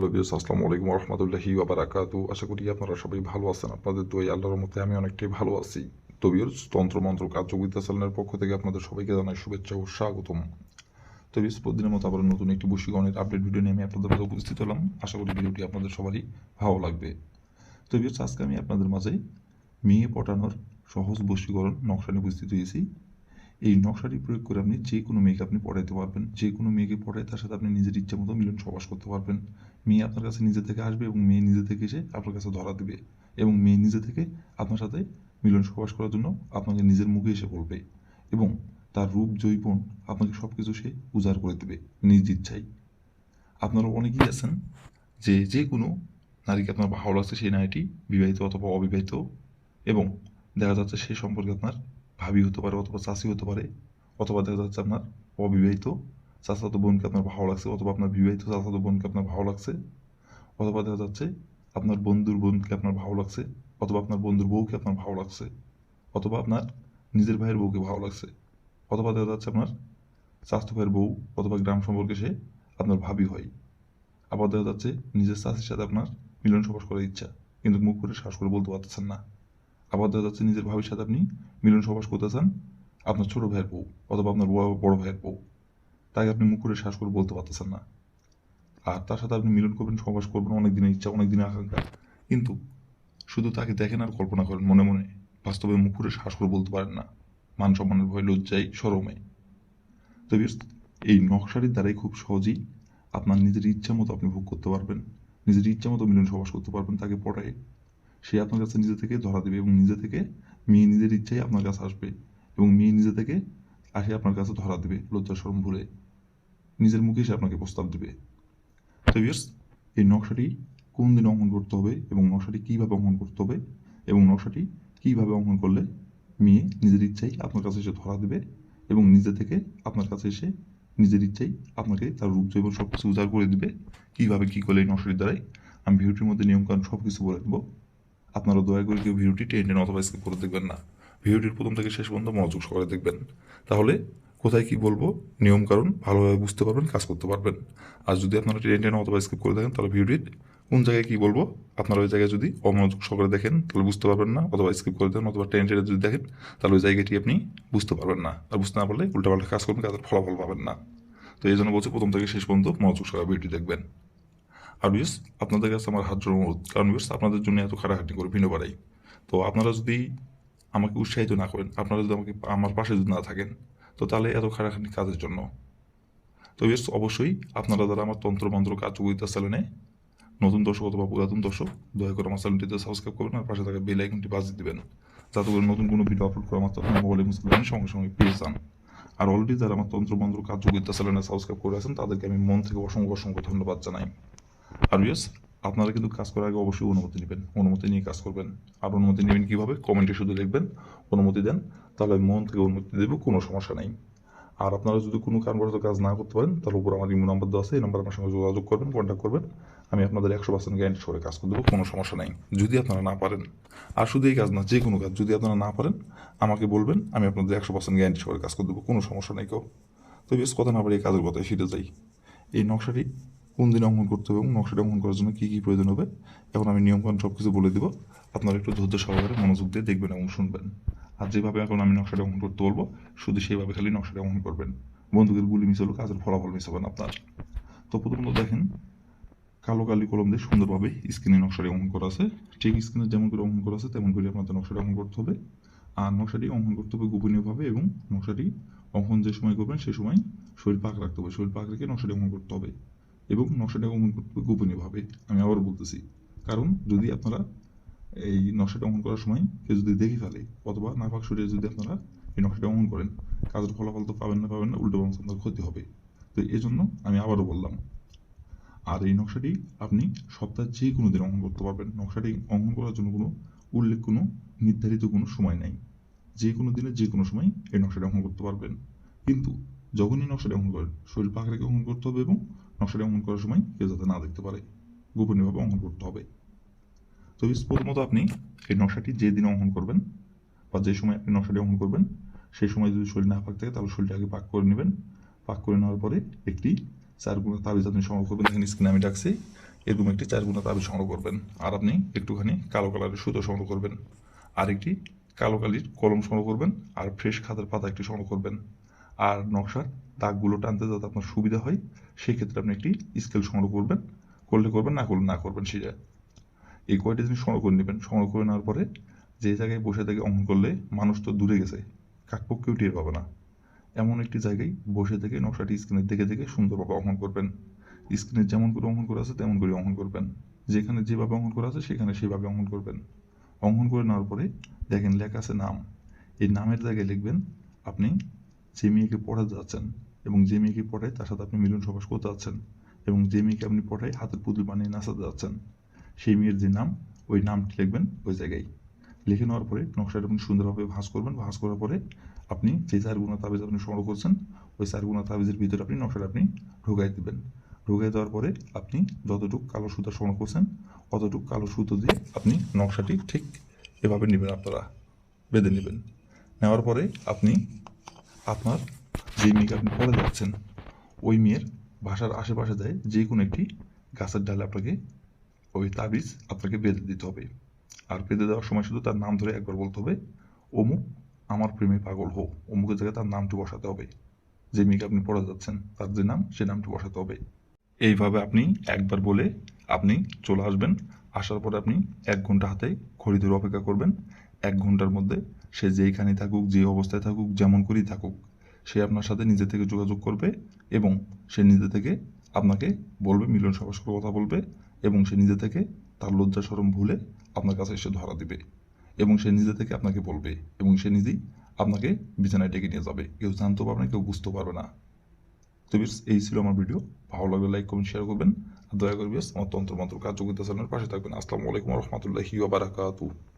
আসসালামু আলাইকুম রহমতুল্লাহি ওবারাকাতু আশা করি আপনারা সবাই ভালো আছেন। আপনাদের দোয়াই আল্লাহর মতে আমি অনেকটাই ভালো আছি। তো তন্ত্র, মন্ত্র, কার্যবিদ্যা চ্যানেলের পক্ষ থেকে আপনাদের সবাইকে জানাই শুভেচ্ছা ও স্বাগতম। তো বিয়স প্রতিদিনের মতো আবার নতুন একটি বশীকরণের আপডেট ভিডিও নিয়ে আমি আপনাদের মাঝে উপস্থিত হলাম। আশা করি ভিডিওটি আপনাদের সবারই ভালো লাগবে। তো আজকে আমি আপনাদের মাঝে মেয়ে পটানোর সহজ বশীকরণ নকশা নিয়ে উপস্থিত হয়েছি। এই নকশাটি প্রয়োগ করে আপনি যে কোনো মেয়েকে আপনি পড়াইতে পারবেন, যে কোনো মেয়েকে পড়ায় তার সাথে আপনি নিজের ইচ্ছা মতো মিলন সবাস করতে পারবেন। মেয়ে আপনার কাছে নিজে থেকে আসবে এবং মেয়ে নিজে থেকে এসে আপনার কাছে ধরা দেবে এবং মেয়ে নিজে থেকে আপনার সাথে মিলন সবাস করার জন্য আপনাকে নিজের মুখে এসে বলবে এবং তার রূপ জৈবন আপনাকে সব কিছু সে উজাড় করে দেবে নিজ ইচ্ছাই আপনারা অনেকেই আছেন যে যে কোনো নারীকে আপনার ভালো লাগছে সেই নারীটি বিবাহিত অথবা অবিবাহিত এবং দেখা যাচ্ছে সে সম্পর্কে আপনার ভাবি হতে পারে অথবা চাষি হতে পারে, অথবা দেখা যাচ্ছে আপনার অবিবাহিত চাচাতো বোনকে আপনার ভালো লাগছে, অথবা আপনার বিবাহিত চাচাতো বোনকে আপনার ভালো লাগছে, অথবা দেখা যাচ্ছে আপনার বন্ধুর বোনকে আপনার ভালো লাগছে, অথবা আপনার বন্ধুর বউকে আপনার ভালো লাগছে, অথবা আপনার নিজের ভাইয়ের বউকে ভালো লাগছে, অথবা দেখা যাচ্ছে আপনার স্বাস্থ্য ভাইয়ের বউ অথবা গ্রাম সম্পর্কে সে আপনার ভাবি হয়। আবার দেখা যাচ্ছে নিজের চাষির সাথে আপনার মিলন সবাস করার ইচ্ছা, কিন্তু মুখ করে শ্বাস করে বলতে পারতেছেন না। আবার দেখা যাচ্ছে নিজের ভাবির সাথে আপনি মিলন সবাস করতে চান আপনার ছোট ভাইয়ের বউ অথবা আপনার বড় ভাইয়ের বউ। তাকে আপনি মুখ করে শ্বাস করে বলতে পারতেছেন না। আর তার সাথে আপনি মিলন করবেন সবাস করবেন অনেক দিনের ইচ্ছা অনেক দিনের আকাঙ্ক্ষা। কিন্তু শুধু তাকে দেখেন আর কল্পনা করেন মনে মনে। বাস্তবে মুখ করে শ্বাস করে বলতে পারেন না। মান সম্মানের ভয়, লজ্জায়, সরমে। তো এই নকশাটির দ্বারাই খুব সহজেই আপনার নিজের ইচ্ছা মতো আপনি ভোগ করতে পারবেন। নিজের ইচ্ছা মতো মিলন সবাস করতে পারবেন তাকে পড়ায়। সে আপনার কাছে নিজে থেকে ধরা দেবে এবং নিজে থেকে মেয়ে নিজের ইচ্ছাই আপনার কাছে আসবে এবং মেয়ে নিজে থেকে আসে আপনার কাছে ধরা দেবে, লজ্জা, শরম ভুলে। নিজের মুখে সে আপনাকে প্রস্তাব দেবে। তো এই নকশাটি কোন দিন অঙ্কন করতে হবে এবং নকশাটি কীভাবে অঙ্কন করতে হবে এবং নকশাটি কীভাবে অঙ্কন করলে মেয়ে নিজের ইচ্ছাই আপনার কাছে এসে ধরা দেবে এবং নিজে থেকে আপনার কাছে এসে নিজের ইচ্ছাই আপনাকে তার রূপ জৈবন সব কিছু উজাড় করে দেবে। কীভাবে কী করলে এই নকশাটির দ্বারাই? আমি ভিডিওটির মধ্যে নিয়মকানুন সব কিছু বলে দেবো। আপনারা দয়া করে কেউ ভিডিওটি টেনে টেনে অথবা স্কিপ করে দেখবেন না। ভিডিওটির প্রথম থেকে শেষ পর্যন্ত মনোযোগ সহকারে দেখবেন। তাহলে কোথায় কি বলব? নিয়ম কারণ, ভালোভাবে বুঝতে পারবেন, কাজ করতে পারবেন। আর যদি আপনারা টেনে টেনে অথবা স্কিপ করে দেখেন, তাহলে ভিডিওটির কোন জায়গায় কী বলব? আপনারা ওই জায়গায় যদি অমনোযোগ সহকারে দেখেন, তাহলে বুঝতে পারবেন না। অথবা স্কিপ করে দেন অথবা টেনে টেনে যদি দেখেন, তাহলে ওই জায়গাটি আপনি বুঝতে পারবেন না। আর বুঝতে না পারলে উল্টাপাল্টা কাজ করবেন, কাজের ফলাফল পাবেন না। তো এই জন্য বলছি প্রথম থেকে শেষ পর্যন্ত মনোযোগ সহকারে ভিডিওটি দেখবেন। আর বিয়স আপনাদের কাছে আমার হাত জোড় কারণ আপনাদের জন্য এত খাটাখাটি করে ভিন্ন বাড়াই। তো আপনারা যদি আমাকে উৎসাহিত না করেন, আপনারা যদি আমাকে আমার পাশে যদি না থাকেন, তো তাহলে এত খাটাখাটি কাজের জন্য। তো বিয়স অবশ্যই আপনারা যারা আমার তন্ত্র মন্ত্র কার্যকরিতা চ্যানেলে নতুন দর্শক অথবা পুরাতন দর্শক, দয়া করে আমার চ্যানেলটিতে সাবস্ক্রাইব করবেন আর পাশে থাকা বেল আইকনটি বাজিয়ে দিবেন। যাতে করে নতুন কোনো ভিডিও আপলোড করা মাত্র আপনার মোবাইলে মুসলিমের সঙ্গে সঙ্গে পেয়ে যান। আর অলরেডি যারা আমার তন্ত্র মন্ত্র কার্যকরিতা চ্যানেলে সাবস্ক্রাইব করে আছেন, তাদেরকে আমি মন থেকে অসংখ্য অসংখ্য ধন্যবাদ জানাই। আর ইয়েস আপনারা কিন্তু কাজ করার আগে অবশ্যই অনুমতি নেবেন। অনুমতি নিয়ে কাজ করবেন। আর অনুমতি নেবেন কীভাবে? কমেন্টে শুধু লিখবেন, অনুমতি দেন, তাহলে আমি মন থেকে অনুমতি দেবো, কোনো সমস্যা নেই। আর আপনারা যদি কোনো কারণবশত কাজ না করতে পারেন তাহলে উপর আমার ইমো নাম্বার দেওয়া আছে, এই নাম্বার আমার সঙ্গে যোগাযোগ করবেন কন্ট্যাক্ট করবেন। আমি আপনাদের একশো পার্সেন্ট গ্যারান্টি সরে কাজ করে দেবো, কোনো সমস্যা নেই। যদি আপনারা না পারেন, আর শুধু এই কাজ না, যে কোনো কাজ, যদি আপনারা না পারেন, আমাকে বলবেন, আমি আপনাদের একশো পার্সেন্ট গ্যারান্টি সরে কাজ করে দেবো, কোনো সমস্যা নেই কেউ। তো বেশ কথা না পারে এই কাজের কথায় ফিরে যাই। এই নকশাটি কোন দিনে অঙ্কন করতে হবে এবং নকশাটা অঙ্কন করার জন্য কী কী প্রয়োজন হবে, এখন আমি নিয়মকানুন সব কিছু বলে দিব। আপনারা একটু ধৈর্য সহকারে মনোযোগ দিয়ে দেখবেন এবং শুনবেন। আর যেভাবে এখন আমি নকশাটা অঙ্কন করতে বলব, শুধু সেইভাবে খালি নকশাটা অঙ্কন করবেন। বন্ধুদের গুলি মিস হলো, কাজের ফলাফল মিস হবেন আপনার। তো প্রথমত দেখেন, কালো কালি কলম দিয়ে সুন্দরভাবে স্ক্রিনে নকশাটি অঙ্কন করা আছে। ঠিক স্ক্রিনে যেমন করে অঙ্কন করা আছে, তেমন করে আপনাদের নকশাটা অঙ্কন করতে হবে। আর নকশাটি অঙ্কন করতে হবে গোপনীয়ভাবে এবং নকশাটি অঙ্কন যে সময় করবেন সেই সময় শরীর পাক রাখতে হবে। শরীর পাক রেখে নকশাটি অঙ্কন করতে হবে। এবং নকশাটা অঙ্কন করতে গোপনীয়ভাবে আমি আবার বলতেছি, কারণ যদি আপনারা এই নকশাটা অঙ্কন করার সময় কেউ যদি দেখে ফেলে, অথবা নাপাক শরীরে যদি আপনারা এই নকশাটা অঙ্কন করেন, কাজের ফলাফল তো পাবেন না পাবেন না, উল্টো বরং আপনার ক্ষতি হবে। তো এই জন্য আমি আবারও বললাম, আর এই নকশাটি আপনি সপ্তাহে যে কোনো দিন অঙ্কন করতে পারবেন। নকশাটি অঙ্কন করার জন্য কোনো উল্লেখ, কোনো নির্ধারিত কোনো সময় নাই। যে কোনো দিনে যে কোনো সময় এই নকশাটি অঙ্কন করতে পারবেন। কিন্তু যখনই নকশাটি অঙ্কন করেন, শরীর পাক অঙ্কন করতে হবে এবং নকশাটি অঙ্কন করার সময় কেউ যাতে না দেখতে পারে, গোপনীয়ভাবে অঙ্কন করতে হবে। তো প্রথমত আপনি এই নকশাটি যে দিন অঙ্কন করবেন বা যে সময় আপনি নকশাটি অঙ্কন করবেন, সেই সময় যদি শরীর না পাক থাকে, তাহলে শরীরটা আগে পাক করে নেবেন। পাক করে নেওয়ার পরে একটি চার গুণ তাবিজ আপনি সংগ্রহ করবেন, দেখেন স্ক্রিনে আমি ডাকছি এরকম একটি চার গুণা তাবিজ সংগ্রহ করবেন। আর আপনি একটুখানি কালো কালারের সুতো সংগ্রহ করবেন। আর একটি কালো কালির কলম সংগ্রহ করবেন। আর ফ্রেশ খাতার পাতা একটি সংগ্রহ করবেন। আর নকশার দাগগুলো টানতে যাতে আপনার সুবিধা হয় সেই ক্ষেত্রে আপনি একটি স্কেল সংগ্রহ করবেন। করলে করবেন, না করলে না করবেন সেটা। এই কয়টি জিনিস সংগ্রহ করে নেবেন। সংগ্রহ করে নেওয়ার পরে যে জায়গায় বসে থেকে অঙ্কন করলে মানুষ তো দূরে গেছে, কাকপক্ষেও টের পাবে না। এমন একটি জায়গায় বসে থেকে নকশাটি স্ক্রিনের দেখে দেখে সুন্দরভাবে অঙ্কন করবেন। স্ক্রিনে যেমন করে অঙ্কন করা আছে, তেমন করে অঙ্কন করবেন। যেখানে যেভাবে অঙ্কন করা আছে, সেখানে সেভাবে অঙ্কন করবেন। অঙ্কন করে নেওয়ার পরে দেখেন লেখা আছে নাম। এই নামের জায়গায় লিখবেন, আপনি যে মেয়েকে পড়াতে যাচ্ছেন এবং যে মেয়েকে পড়ায় তার সাথে আপনি মিলন সবাস করতে যাচ্ছেন এবং যে মেয়েকে আপনি পড়ায় হাতের পুতুল বানিয়ে নাচাতে যাচ্ছেন, সেই মেয়ের যে নাম, ওই নামটি লিখবেন ওই জায়গায়। লিখে নেওয়ার পরে নকশাটা আপনি সুন্দরভাবে ভাঁজ করবেন। ভাঁজ করার পরে আপনি যে চার গুণা তাবিজ আপনি সংগ্রহ করছেন, ওই চার গুণা তাবিজের ভিতরে আপনি নকশাটা আপনি ঢুকাই দেবেন। ঢুকাই দেওয়ার পরে আপনি যতটুকু কালো সুতো সংগ্রহ করছেন, অতটুকু কালো সুতো দিয়ে আপনি নকশাটি ঠিক এভাবে নেবেন আপনারা, বেঁধে নেবেন। নেওয়ার পরে আপনি আপনার যে মেয়েকে আপনি পড়ে যাচ্ছেন ওই মেয়ের বাসার আশেপাশে দেয় যে কোনো একটি গাছের ডালে আপনাকে ওই তাবিজ আপনাকে বেঁধে দিতে হবে। আর বেঁধে দেওয়ার সময় শুধু তার নাম ধরে একবার বলতে হবে অমুক আমার প্রেমে পাগল হো অমুকের জায়গায় তার নামটি বসাতে হবে। যে মেয়েকে আপনি পড়ে যাচ্ছেন তার যে নাম, সে নামটি বসাতে হবে। এইভাবে আপনি একবার বলে আপনি চলে আসবেন। আসার পরে আপনি এক ঘণ্টা হাতে ঘড়ি ধরে অপেক্ষা করবেন। এক ঘণ্টার মধ্যে সে যেইখানে থাকুক যে অবস্থায় থাকুক, যেমন করেই থাকুক সে আপনার সাথে নিজে থেকে যোগাযোগ করবে এবং সে নিজে থেকে আপনাকে বলবে মিলন সাথে কথা বলবে এবং সে নিজে থেকে তার লজ্জা সরম ভুলে আপনার কাছে এসে ধরা দিবে এবং সে নিজে থেকে আপনাকে বলবে এবং সে নিজেই আপনাকে বিছানায় ডেকে নিয়ে যাবে। কেউ জানতেও পারবে না কেউ বুঝতেও পারবে না। তো বিয়ার্স, এই ছিল আমার ভিডিও। ভালো লাগলে লাইক কমেন্ট শেয়ার করবেন। আর দয়া করে বিয়ার্স, আমার তন্ত্র মন্ত্র কার্যকরিতা চ্যানেলের পাশে থাকবেন। আসসালামু আলাইকুম রহমতুল্লাহি ওয়া